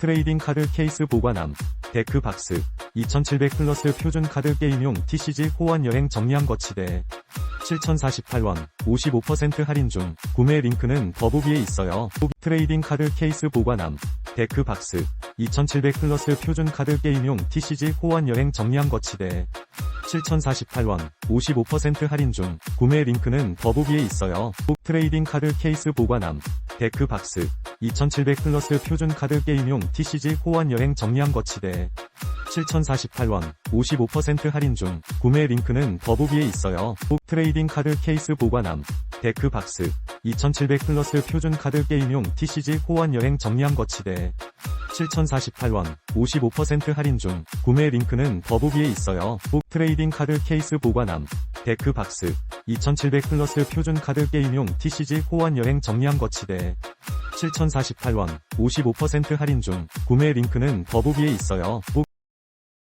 트레이딩 카드 케이스 보관함, 데크 박스, 2700 플러스 표준 카드 게임용 TCG 호환 여행 정리함 거치대. 7048원, 55% 할인 중, 구매 링크는 더보기에 있어요. 트레이딩 카드 케이스 보관함, 데크 박스, 2700 플러스 표준 카드 게임용 TCG 호환 여행 정리함 거치대. 7048원, 55% 할인 중, 구매 링크는 더보기에 있어요. 트레이딩 카드 케이스 보관함, 데크 박스, 2700 플러스 표준 카드 게임용 TCG 호환 여행 정리함 거치대. 7048원, 55% 할인 중, 구매 링크는 더보기에 있어요. 트레이딩 카드 케이스 보관함, 데크 박스, 2700 플러스 표준 카드 게임용 TCG 호환 여행 정리함 거치대. 7048원, 55% 할인 중, 구매 링크는 더보기에 있어요. 트레이딩 카드 케이스 보관함, 데크 박스, 2700 플러스 표준 카드 게임용 TCG 호환 여행 정리함 거치대. 7048원, 55% 할인 중, 구매 링크는 더보기에 있어요.